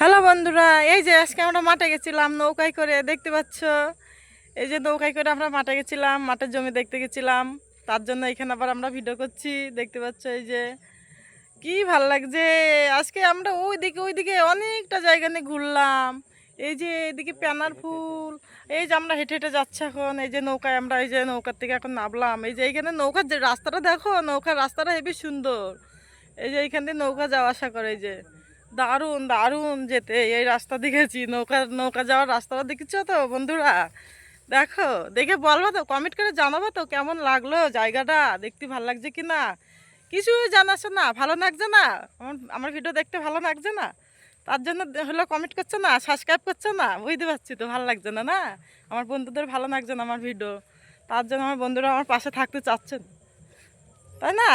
Hello বন্ধুরা, এই যে আজকে আমরা মাঠে গেছিলাম, নৌকায় করে, দেখতে পাচ্ছ? এই যে নৌকায় করে আমরা মাঠে গেছিলাম, মাঠের জমি দেখতে গেছিলাম, তার জন্য এখানে আবার আমরা ভিডিও করছি, দেখতে পাচ্ছ এই যে। কি ভালো লাগছে? আজকে আমরা ওইদিকে ওইদিকে অনেকটা জায়গা নিয়ে ঘুরলাম। এই যে এদিকে প্যানার ফুল, এই যে আমরা হেঁটে হেঁটে যাচ্ছি এখন, এই যে নৌকায় আমরা, এই যে নৌকার থেকে এখন নামলাম। এই যে এইখানে নৌকার যে রাস্তাটা দেখো, নৌকার রাস্তাটা হেবি সুন্দর। এই যে এইখান দিয়ে নৌকা যাওয়া আসা করে, এই যে। দারুণ দারুণ যেতে। এই রাস্তা দেখেছি নৌকা নৌকা যাওয়ার রাস্তাটা দেখেছ তো বন্ধুরা? দেখো, দেখে বলব তো কমেন্ট করে জানাব তো কেমন লাগল জায়গাটা, দেখতে ভালো লাগছে কি না? কিছুই জানাচ্ছে না, ভালো লাগছে না? আমার আমার ভিডিও দেখতে ভালো লাগছে না? তার জন্য হলো কমেন্ট করছে না সাবস্ক্রাইব করছে না? বুঝতে পারছি তো, ভালো লাগছে না না? আমার বন্ধুদের ভালো লাগছে না আমার ভিডিও তার জন্য আমার বন্ধুরা আমার পাশে থাকতে চাচ্ছেন। তাই না?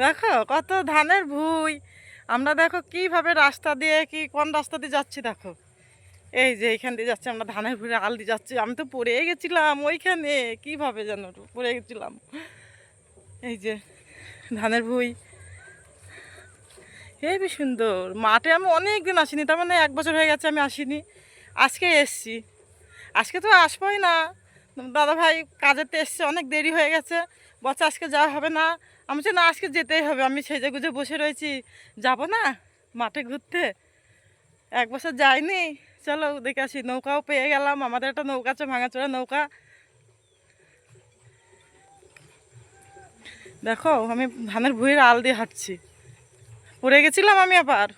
দেখো, কত ধানের ভুই আমরা দেখো কীভাবে রাস্তা দিয়ে কি, কোন রাস্তা দিয়ে যাচ্ছি দেখো। এই যে এইখান দিয়ে যাচ্ছি, আমরা ধানের ভুঁড়ে আল দিয়ে যাচ্ছি। আমি তো পড়ে গেছিলাম ওইখানে, কীভাবে যেন পড়ে গেছিলাম। এই যে ধানের ভুই। হেবি সুন্দর। মাঠে আমি অনেক দিন আসিনি, তার মানে এক বছর হয়ে গেছে আমি আসিনি। আজকে এসছি। আজকে তো আসবোই না। দাদা ভাই কাজেতে এসছে, অনেক দেরি হয়ে গেছে। বলছে আজকে যাওয়া হবে না। আমি বলছি, না, আজকে যেতেই হবে। আমি সেজে গুজে বসে রয়েছি। যাব না মাঠে ঘুরতে। এক বছর যাইনি। চলো দেখে আসি। নৌকাও পেয়ে গেলাম। আমাদের একটা নৌকা আছে, ভাঙাচোরা নৌকা। দেখো, আমি ধানের ভুঁইয়ের আল দিয়ে হাঁটছি। পড়ে গেছিলাম আমি আবার।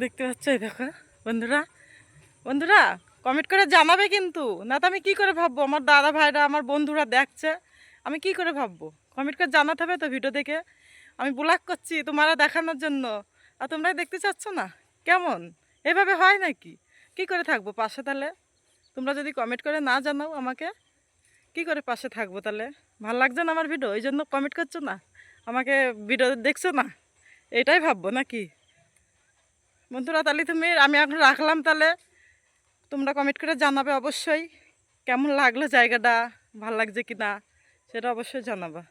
দেখতে পাচ্ছ দেখো বন্ধুরা? বন্ধুরা কমেন্ট করে জানাবে কিন্তু। না তো আমি কী করে ভাববো? আমার দাদা ভাইরা, আমার বন্ধুরা দেখছে। আমি কি করে ভাববো? কমেন্ট করে জানাতে হবে তো ভিডিও দেখে। আমি ব্লগ করছি তোমারা দেখানোর জন্য। আর তোমরা দেখতে চাচ্ছ না? কেমন? এভাবে হয় নাকি? কি করে থাকব পাশে তাহলে? তোমরা যদি কমেন্ট করে না জানাও আমাকে, কি করে পাশে থাকব তাহলে? ভালো লাগছে না আমার ভিডিও এই জন্য কমেন্ট করছ না? আমাকে ভিডিও দেখছ না? এটাই ভাববো নাকি? বন্ধুরা, তাহলে তুমি আমি এখন রাখলাম তাহলে। তোমরা কমেন্ট করে জানাবে অবশ্যই। কেমন লাগল জায়গাটা? ভালো লাগছে কি না সেটা অবশ্যই জানাবা।